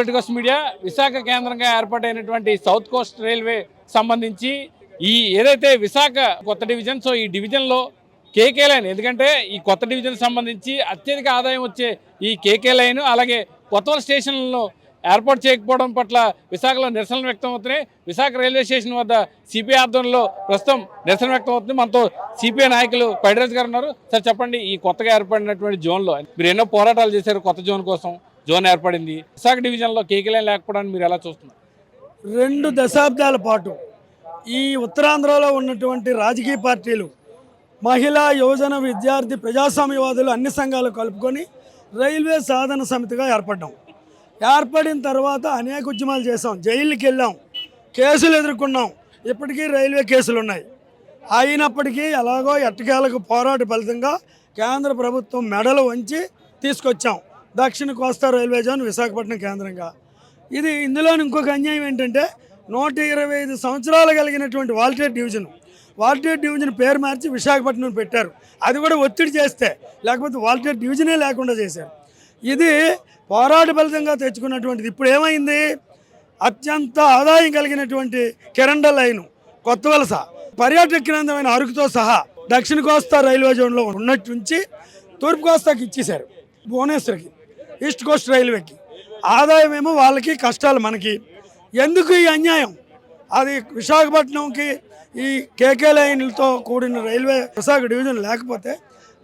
Politicals media Visakha కేంద్రంగా ఏర్పాటైనటువంటి south Coast railway సంబంధించి ఈ ఏదైతే విశాఖ కొత్త డివిజన్ సో ఈ డివిజన్లో కేకే లైన్. ఎందుకంటే ఈ కొత్త డివిజన్ సంబంధించి అత్యధిక ఆదాయం వచ్చే ఈ కేకే లైన్ అలాగే కొత్త స్టేషన్లను ఏర్పాటు చేయకపోవడం పట్ల విశాఖలో నిరసనలు వ్యక్తం అవుతున్నాయి విశాఖ రైల్వే స్టేషన్ వద్ద సిపిఐ ఆధ్వర్యంలో ప్రస్తుతం నిరసన వ్యక్తం అవుతుంది మనతో సిపిఐ నాయకులు పైడరాజ్ గారు ఉన్నారు. సార్ చెప్పండి ఈ కొత్తగా ఏర్పడినటువంటి జోన్లో. మీరు ఎన్నో పోరాటాలు చేశారు కొత్త జోన్ కోసం. జోన్ ఏర్పడింది. విశాఖ డివిజన్లో కేకే లేకపోవడం లేకపోవడానికి మీరు ఎలా చూస్తున్నారు? రెండు దశాబ్దాల పాటు ఈ ఉత్తరాంధ్రలో ఉన్నటువంటి రాజకీయ పార్టీలు మహిళా యువజన విద్యార్థి ప్రజాస్వామ్యవాదులు అన్ని సంఘాలు కలుపుకొని రైల్వే సాధన సమితిగా ఏర్పడ్డాం. ఏర్పడిన తర్వాత అనేక ఉద్యమాలు చేసాం జైలుకి వెళ్ళాం. కేసులు ఎదుర్కొన్నాం. ఇప్పటికీ రైల్వే కేసులు ఉన్నాయి. అయినప్పటికీ ఎలాగో ఎట్టకేలకు పోరాట ఫలితంగా కేంద్ర ప్రభుత్వం మెడలు వంచి తీసుకొచ్చాం. దక్షిణ కోస్తా రైల్వే జోన్ విశాఖపట్నం కేంద్రంగా. ఇది ఇందులో ఇంకొక అన్యాయం ఏంటంటే నూట ఇరవై ఐదు సంవత్సరాలు కలిగినటువంటి వాల్టేర్ డివిజన్ వాల్టేర్ డివిజన్ పేరు మార్చి విశాఖపట్నం పెట్టారు. అది కూడా ఒత్తిడి చేస్తే లేకపోతే వాల్టేర్ డివిజనే లేకుండా చేశారు. ఇది పోరాట ఫలితంగా తెచ్చుకున్నటువంటిది. ఇప్పుడు ఏమైంది? అత్యంత ఆదాయం కలిగినటువంటి కిరండ లైను కొత్త వలస. పర్యాటక కేంద్రమైన అరకుతో సహా దక్షిణ కోస్తా రైల్వే జోన్లో ఉన్నట్టుంచి తూర్పు కోస్తాకి ఇచ్చేశారు భువనేశ్వర్కి. East Coast రైల్వేకి. ఆదాయం ఏమో వాళ్ళకి కష్టాలు మనకి. ఎందుకు ఈ అన్యాయం? అది విశాఖపట్నంకి ఈ కేకే లైన్లతో కూడిన రైల్వే విశాఖ డివిజన్ లేకపోతే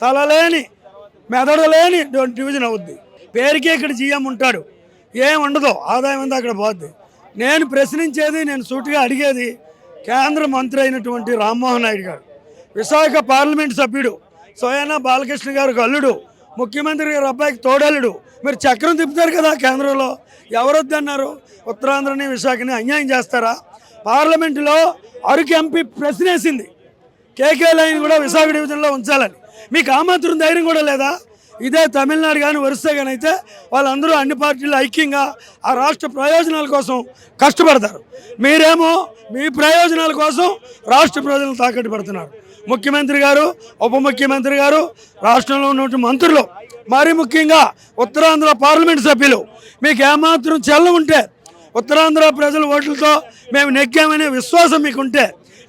తలలేని మెదడలేని డివిజన్ అవుద్ది. పేరుకే ఇక్కడ జీఎం ఉంటాడు. ఏం ఉండదు ఆదాయం అంతా అక్కడ పోద్ది. నేను ప్రశ్నించేది నేను సూటిగా అడిగేది కేంద్ర మంత్రి అయినటువంటి రామ్మోహన్ నాయుడు గారు. విశాఖ పార్లమెంట్ సభ్యుడు సోయానా బాలకృష్ణ గారికి అల్లుడు ముఖ్యమంత్రి గారు అబ్బాయికి తోడల్లుడు. మీరు చక్రం తిప్పుతారు కదా కేంద్రంలో. ఎవరొద్దన్నారు? ఉత్తరాంధ్రని విశాఖని అన్యాయం చేస్తారా? పార్లమెంటులో అరకు ఎంపీ ప్రశ్నేసింది కేకే లైన్ కూడా విశాఖ డివిజన్లో ఉంచాలని. మీకు ఆ మాత్రం ధైర్యం కూడా లేదా? ఇదే తమిళనాడు కానీ ఒరిస్సా కానీ అయితే వాళ్ళందరూ అన్ని పార్టీలు ఐక్యంగా ఆ రాష్ట్ర ప్రయోజనాల కోసం కష్టపడతారు. మీరేమో మీ ప్రయోజనాల కోసం రాష్ట్ర ప్రజలను తాకట్టు పెడుతున్నారు. ముఖ్యమంత్రి గారు ఉప ముఖ్యమంత్రి గారు రాష్ట్రంలో ఉన్నటువంటి మంత్రులు మరి ముఖ్యంగా ఉత్తరాంధ్ర పార్లమెంట్ సభ్యులు. మీకు ఏమాత్రం చెల్ల ఉంటే ఉత్తరాంధ్ర ప్రజల ఓట్లతో మేము నెగ్గామనే విశ్వాసం మీకుంటే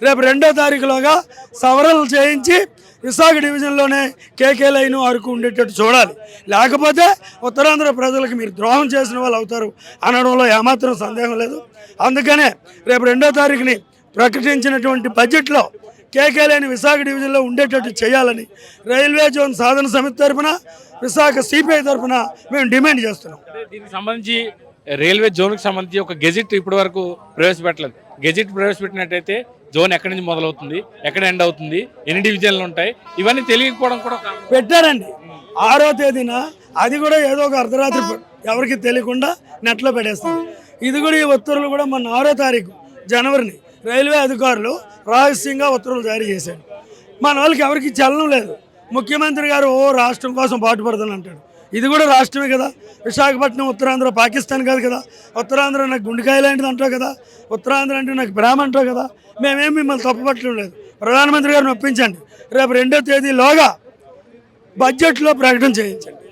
రేపు రెండో తారీఖులోగా సవరణలు చేయించి విశాఖ డివిజన్లోనే కేకే లైన్ అరకు ఉండేటట్టు చూడాలి. లేకపోతే ఉత్తరాంధ్ర ప్రజలకు మీరు ద్రోహం చేసిన వాళ్ళు అవుతారు అనడంలో ఏమాత్రం సందేహం లేదు. అందుకనే రేపు రెండో తారీఖుని ప్రకటించినటువంటి బడ్జెట్లో కేకే లేని విశాఖ డివిజన్లో ఉండేటట్టు చేయాలని రైల్వే జోన్ సాధన సమితి తరఫున విశాఖ సిపిఐ తరఫున మేము డిమాండ్ చేస్తున్నాం. దీనికి సంబంధించి రైల్వే జోన్కి సంబంధించి ఒక గెజిట్ ఇప్పటి వరకు ప్రవేశపెట్టలేదు. గెజిట్ ప్రవేశపెట్టినట్టయితే జోన్ ఎక్కడి నుంచి మొదలవుతుంది ఎక్కడ ఎండ్ అవుతుంది ఎన్ని డివిజన్లు ఉంటాయి ఇవన్నీ తెలియకపోవడం కూడా. పెట్టారండి. ఆరో తేదీన అది కూడా ఏదో ఒక అర్ధరాత్రి ఎవరికి తెలియకుండా నెట్లో పెట్టేస్తుంది. ఇది కూడా ఈ ఉత్తర్వులు కూడా మొన్న ఆరో తారీఖు జనవరిని. రైల్వే అధికారులు రహస్యంగా ఉత్తర్వులు జారీ చేశారు. మన వాళ్ళకి ఎవరికి చలనం లేదు. ముఖ్యమంత్రి గారు ఓ రాష్ట్రం కోసం పాటుపడతాను అంటాడు. ఇది కూడా రాష్ట్రమే కదా. విశాఖపట్నం ఉత్తరాంధ్ర పాకిస్తాన్ కాదు కదా. ఉత్తరాంధ్ర నాకు గుండెకాయ లాంటిది అంటావు కదా. ఉత్తరాంధ్ర అంటే నాకు ప్రేమ అంటావు కదా. మేమేం మిమ్మల్ని తప్పుపట్టడం లేదు. ప్రధానమంత్రి గారిని ఒప్పించండి. రేపు రెండో తేదీలోగా బడ్జెట్లో ప్రకటన చేయించండి.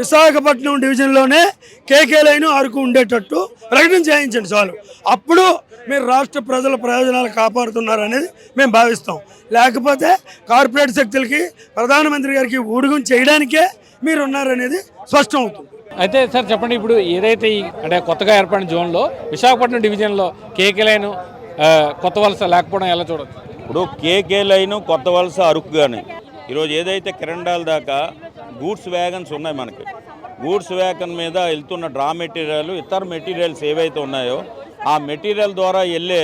విశాఖపట్నం డివిజన్లోనే కేకే లైన్ అరకు ఉండేటట్టు ప్రకటన చేయించండి చాలు. అప్పుడు మీరు రాష్ట్ర ప్రజల ప్రయోజనాలు కాపాడుతున్నారు అనేది మేము భావిస్తాం. లేకపోతే కార్పొరేట్ శక్తులకి ప్రధానమంత్రి గారికి ఊడుగుం చేయడానికే మీరు ఉన్నారనేది స్పష్టం అవుతుంది అయితే సార్ చెప్పండి ఇప్పుడు ఏదైతే ఈ అంటే కొత్తగా ఏర్పడిన జోన్లో విశాఖపట్నం డివిజన్లో కేకే లైన్ కొత్త వలస లేకపోవడం ఎలా చూడొచ్చు? ఇప్పుడు కేకే లైన్ కొత్త వలస అరకు కానీ ఈరోజు ఏదైతే కిరండాల దాకా గూడ్స్ వ్యాగన్స్ ఉన్నాయి మనకి. గూడ్స్ వ్యాగన్ మీద వెళ్తున్న డ్రా మెటీరియల్ ఇతర మెటీరియల్స్ ఏవైతే ఉన్నాయో ఆ మెటీరియల్ ద్వారా వెళ్ళే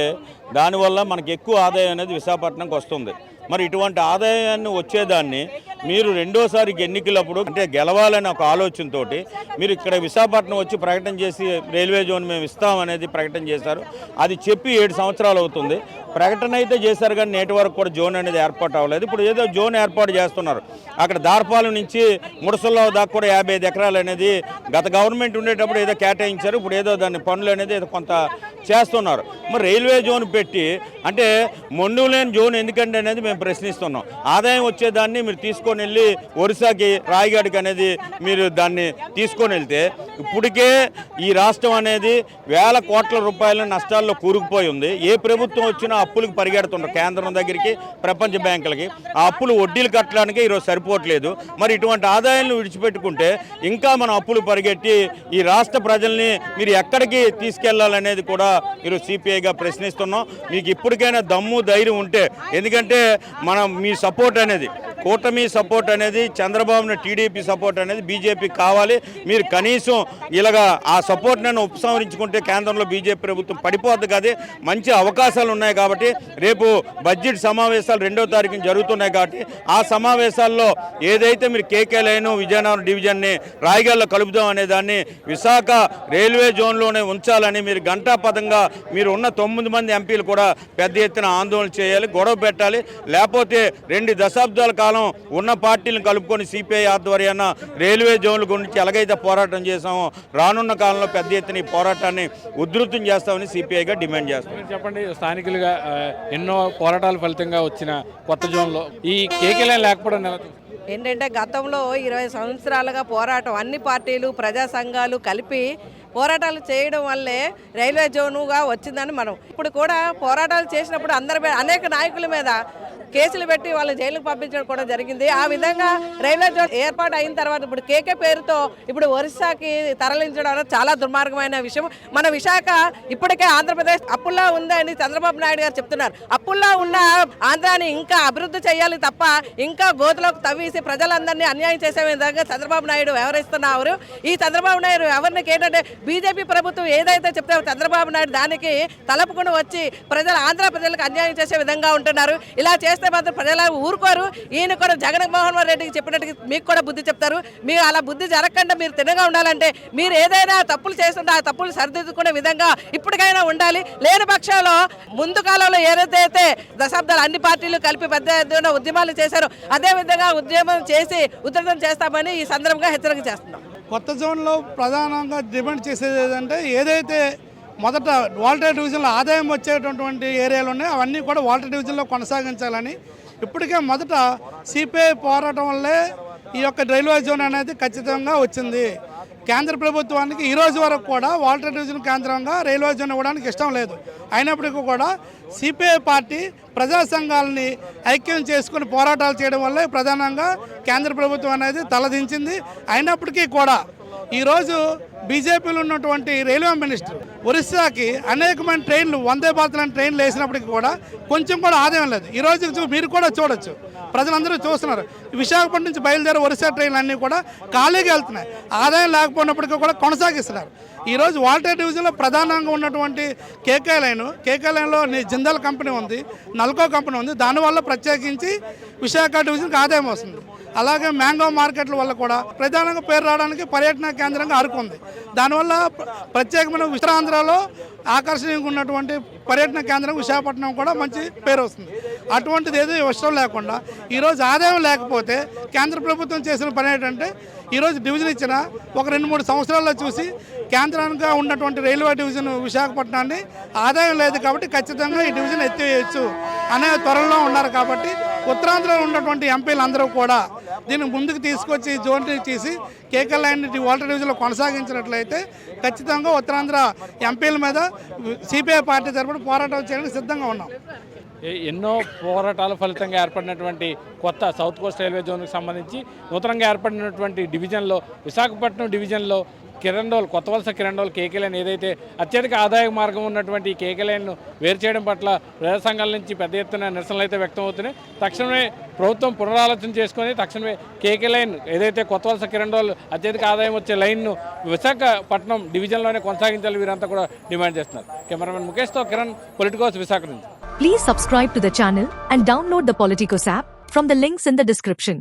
దానివల్ల మనకి ఎక్కువ ఆదాయం అనేది విశాఖపట్నంకి వస్తుంది. మరి ఇటువంటి ఆదాయాన్ని వచ్చేదాన్ని మీరు రెండోసారి ఎన్నికలప్పుడు అంటే గెలవాలనే ఒక ఆలోచనతోటి మీరు ఇక్కడ విశాఖపట్నం వచ్చి ప్రకటన చేసి రైల్వే జోన్ మేము ఇస్తామనేది ప్రకటన చేశారు. అది చెప్పి ఏడు సంవత్సరాలు అవుతుంది. ప్రకటన అయితే చేశారు కానీ నేటి వరకు కూడా జోన్ అనేది ఏర్పాటు అవ్వలేదు. ఇప్పుడు ఏదో జోన్ ఏర్పాటు చేస్తున్నారు. అక్కడ దార్పాల నుంచి ముడసల్లో దాకా కూడా యాభై ఐదు ఎకరాలు అనేది గత గవర్నమెంట్ ఉండేటప్పుడు ఏదో కేటాయించారు. ఇప్పుడు ఏదో దాని పనులు అనేది కొంత చేస్తున్నారు. మరి రైల్వే జోన్ పెట్టి అంటే మొండు లేని జోన్ ఎందుకంటే అనేది మేము ప్రశ్నిస్తున్నాం. ఆదాయం వచ్చేదాన్ని మీరు తీసుకొని వెళ్ళి ఒరిస్సాకి రాయగాడికి అనేది మీరు దాన్ని తీసుకొని వెళ్తే ఇప్పటికే ఈ రాష్ట్రం అనేది వేల కోట్ల రూపాయల నష్టాల్లో కూరుకుపోయి ఉంది. ఏ ప్రభుత్వం వచ్చినా అప్పులకు పరిగెడుతున్నారు కేంద్రం దగ్గరికి ప్రపంచ బ్యాంకులకి. ఆ అప్పులు వడ్డీలు కట్టడానికి ఈరోజు సరిపోవట్లేదు. మరి ఇటువంటి ఆదాయాలను విడిచిపెట్టుకుంటే ఇంకా మనం అప్పులు పరిగెట్టి ఈ రాష్ట్ర ప్రజల్ని మీరు ఎక్కడికి తీసుకెళ్ళాలనేది కూడా ఈరోజు సిపిఐగా ప్రశ్నిస్తున్నాం. మీకు ఇప్పటికైనా దమ్ము ధైర్యం ఉంటే ఎందుకంటే మనం మీ సపోర్ట్ అనేది. కూటమి సపోర్ట్ అనేది చంద్రబాబు టీడీపీ సపోర్ట్ అనేది బీజేపీ కావాలి. మీరు కనీసం ఇలాగా ఆ సపోర్ట్ నేను ఉపసంహరించుకుంటే కేంద్రంలో బీజేపీ ప్రభుత్వం పడిపోద్ది కదా. మంచి అవకాశాలు ఉన్నాయి కాబట్టి రేపు బడ్జెట్ సమావేశాలు రెండో తారీఖున జరుగుతున్నాయి కాబట్టి ఆ సమావేశాల్లో ఏదైతే మీరు కేకే లైన్ విజయనగరం డివిజన్ని రాయగల్లో కలుపుదాం అనే దాన్ని విశాఖ రైల్వే జోన్లోనే ఉంచాలని మీరు గంటాపదంగా మీరు ఉన్న తొమ్మిది మంది ఎంపీలు కూడా పెద్ద ఎత్తున ఆందోళన చేయాలి గొడవ పెట్టాలి. లేకపోతే రెండు దశాబ్దాల కాలం ఉన్న పార్టీలను కలుపుకొని సిపిఐ ఆధ్వర్యాన రైల్వే జోన్ల గురించి ఎలాగైతే పోరాటం చేశామో రానున్న కాలంలో పెద్ద ఎత్తున ఈ పోరాటాన్ని ఉధృతం చేస్తామని సిపిఐగా డిమాండ్ చేస్తాం చెప్పండి స్థానికులుగా ఎన్నో పోరాటాల ఫలితంగా వచ్చిన కొత్త జోన్లో ఈ కేకేలైన్ లేకపోవడం? ఏంటంటే గతంలో ఇరవై సంవత్సరాలుగా పోరాటం అన్ని పార్టీలు ప్రజా సంఘాలు కలిపి పోరాటాలు చేయడం వల్లే రైల్వే జోనుగా వచ్చిందని మనం ఇప్పుడు కూడా పోరాటాలు చేసినప్పుడు అందరి మీద అనేక నాయకుల మీద కేసులు పెట్టి వాళ్ళని జైలుకు పంపించడం కూడా జరిగింది. ఆ విధంగా రైల్వే జోన్ ఏర్పాటు అయిన తర్వాత ఇప్పుడు కేకే పేరుతో ఇప్పుడు ఒరిస్సాకి తరలించడం అనేది చాలా దుర్మార్గమైన విషయం. మన విశాఖ ఇప్పటికే ఆంధ్రప్రదేశ్ అప్పుల్లా ఉందని చంద్రబాబు నాయుడు గారు చెప్తున్నారు. అప్పుల్లా ఉన్న ఆంధ్రాని ఇంకా అభివృద్ధి చేయాలి తప్ప ఇంకా గోతులోకి తవ్వేసి ప్రజలందరినీ అన్యాయం చేసే విధంగా చంద్రబాబు నాయుడు వ్యవహరిస్తున్నారు ఈ చంద్రబాబు నాయుడు ఎవరికి ఏంటంటే బీజేపీ ప్రభుత్వం ఏదైతే చెప్తారో చంద్రబాబు నాయుడు దానికి తలపుకుని వచ్చి ప్రజలు ఆంధ్ర ప్రజలకు అన్యాయం చేసే విధంగా ఉంటున్నారు. ఇలా చేస్తే మాత్రం ప్రజల ఊరుకోరు. ఈయన కూడా జగన్మోహన్ రెడ్డికి చెప్పినట్టుగా మీకు కూడా బుద్ధి చెప్తారు. మీరు అలా బుద్ధి జరగకుండా మీరు తినగా ఉండాలంటే మీరు ఏదైనా తప్పులు చేస్తుంటే ఆ తప్పులు సరిదిద్దుకునే విధంగా ఇప్పటికైనా ఉండాలి. లేని పక్షంలో ముందు కాలంలో ఏదైతే దశాబ్దాలు అన్ని పార్టీలు కలిపి పెద్ద ఎత్తున ఉద్యమాలు చేశారో అదే విధంగా ఉద్యమం చేసి ఉధృతం చేస్తామని ఈ సందర్భంగా హెచ్చరిక చేస్తున్నాం. కొత్త జోన్లో ప్రధానంగా డిమాండ్ చేసేది ఏంటంటే ఏదైతే మొదట వాల్టర్ డివిజన్లో ఆదాయం వచ్చేటటువంటి ఏరియాలు ఉన్నాయి. అవన్నీ కూడా వాల్టర్ డివిజన్లో కొనసాగించాలని ఇప్పటికే మొదట సిపిఐ పోరాటం వల్లే ఈ యొక్క రైల్వే జోన్ అనేది ఖచ్చితంగా వచ్చింది. కేంద్ర ప్రభుత్వానికి ఈ రోజు వరకు కూడా వాల్టర్ డివిజన్ కేంద్రంగా రైల్వే జోన్ ఇవ్వడానికి ఇష్టం లేదు. అయినప్పటికీ కూడా సిపిఐ పార్టీ ప్రజా సంఘాలని ఐక్యం చేసుకుని పోరాటాలు చేయడం వల్ల ప్రధానంగా కేంద్ర ప్రభుత్వం అనేది తలదించింది. అయినప్పటికీ కూడా ఈరోజు బీజేపీలో ఉన్నటువంటి రైల్వే మినిస్టర్ ఒరిస్సాకి అనేకమైన ట్రైన్లు వందే భారత్ లాంటి ట్రైన్లు వేసినప్పటికీ కూడా కొంచెం కూడా ఆదాయం లేదు. ఈ రోజు చూ- మీరు కూడా చూడొచ్చు. ప్రజలందరూ చూస్తున్నారు. విశాఖపట్నం నుంచి బయలుదేరే ఒరిస్సా ట్రైన్లు అన్నీ కూడా ఖాళీగా వెళ్తున్నాయి. ఆదాయం లేకపోయినప్పటికీ కూడా కొనసాగిస్తున్నారు. ఈరోజు వాల్టర్ డివిజన్లో ప్రధానంగా ఉన్నటువంటి కేకే లైన్ కేకే లైన్లో జిందాల్ కంపెనీ ఉంది నల్కో కంపెనీ ఉంది. దానివల్ల ప్రత్యేకించి విశాఖ డివిజన్కి ఆదాయం వస్తుంది. అలాగే మ్యాంగో మార్కెట్ల వల్ల కూడా ప్రధానంగా పేరు రావడానికి పర్యటన కేంద్రంగా ఆరుకుంది దానివల్ల ప్రత్యేకమైన ఉత్తరాంధ్రలో ఆకర్షణీయంగా ఉన్నటువంటి పర్యటన కేంద్రం విశాఖపట్నం కూడా మంచి పేరు వస్తుంది. అటువంటిది ఏదో ఇష్టం లేకుండా ఈరోజు ఆదాయం లేకపోతే కేంద్ర ప్రభుత్వం చేసిన పని ఏంటంటే ఈరోజు డివిజన్ ఇచ్చిన ఒక రెండు మూడు సంవత్సరాల్లో చూసి కేంద్రానికి ఉన్నటువంటి రైల్వే డివిజన్ విశాఖపట్నాన్ని ఆదాయం లేదు కాబట్టి ఖచ్చితంగా ఈ డివిజన్ ఎత్తివేయచ్చు అనే త్వరలో ఉన్నారు కాబట్టి ఉత్తరాంధ్రలో ఉన్నటువంటి ఎంపీలందరూ కూడా దీన్ని ముందుకు తీసుకొచ్చి జోన్ తీసి కేకల్ ల్యాండ్ వాటర్ డివిజన్లో కొనసాగించినట్లయితే ఖచ్చితంగా ఉత్తరాంధ్ర ఎంపీల మీద సిపిఐ పార్టీ తరపున పోరాటం చేయడానికి సిద్ధంగా ఉన్నాం. ఎన్నో పోరాటాల ఫలితంగా ఏర్పడినటువంటి కొత్త సౌత్ కోస్ట్ రైల్వే జోన్కి సంబంధించి నూతనంగా ఏర్పడినటువంటి డివిజన్లో విశాఖపట్నం డివిజన్లో కిరణ్డోల్ కొత్త వలస కిరణ్డోల్ కేకే లైన్ ఏదైతే అత్యధిక ఆదాయ మార్గం ఉన్నటువంటి ఈ కేకే లైన్ను వేరు చేయడం పట్ల ప్రజా సంఘాల నుంచి పెద్ద ఎత్తున నిరసనలు అయితే వ్యక్తం అవుతున్నాయి తక్షణమే ప్రభుత్వం పునరాలోచన చేసుకొని తక్షణమే కేకే లైన్ ఏదైతే కొత్త వలస కిరణ్డోల్ అత్యధిక ఆదాయం వచ్చే లైన్ను విశాఖపట్నం డివిజన్లోనే కొనసాగించాలి వీరంతా కూడా డిమాండ్ చేస్తున్నారు. కెమెరామెన్ ముఖేష్తో కిరణ్ పొలిటికోస్ విశాఖ నుంచి. Please subscribe to the channel and download the Politikos app from the links in the description